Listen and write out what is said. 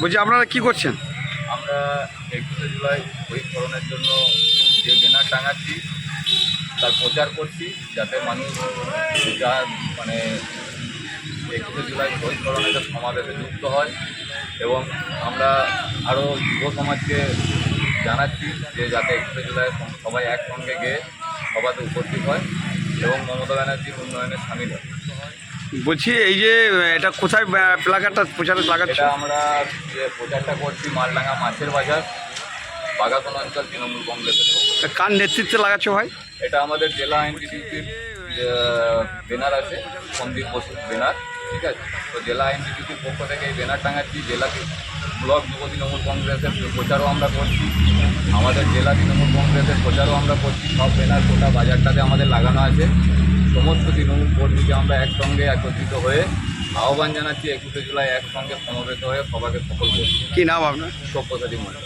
বলছি, আপনারা কি করছেন? আমরা একুশে জুলাই বহিষ্করণের জন্য যে ব্যানার টাঙাচ্ছি, তার প্রচার করছি, যাতে মানুষ যা মানে একুশে জুলাই বহিষ্করণের সমাবেশে যুক্ত হয়, এবং আমরা আরও যুব সমাজকে জানাচ্ছি যে যাতে একুশে জুলাই সবাই একসঙ্গে গিয়ে সভাতে উপস্থিত হয়, এবং মমতা ব্যানার্জির উন্নয়নে সামিল হয়। বলছি এই যে এটা কোথায় প্লাকারটা প্রচারে লাগাচ্ছে? আমরা যে প্রচারটা করছি মালডাঙ্গা মাছের বাজার বাগাতন অঞ্চল তৃণমূল কংগ্রেসের কার নেতৃত্বে লাগাচ্ছে ভাই? এটা আমাদের জেলা আইনটিটিউটির ব্যানার আছে সন্দীপ বসুর ব্যানার ঠিক আছে? তো জেলা আইনটিটিউটির পক্ষ থেকে এই ব্যানার টাঙাচ্ছি জেলা ব্লক যুব তৃণমূল কংগ্রেসের প্রচারও আমরা করছি আমাদের জেলা তৃণমূল কংগ্রেসের প্রচারও আমরা করছি সব ব্যানার গোটা বাজারটাতে আমাদের লাগানো আছে। সমস্ত তৃণমূল কর্মীকে আমরা একসঙ্গে একত্রিত হয়ে আহ্বান জানাচ্ছি একুশে জুলাই একসঙ্গে সমবেত হয়ে সবাইকে সফল করছি। কি নাম আপনার? মনে মন্ডল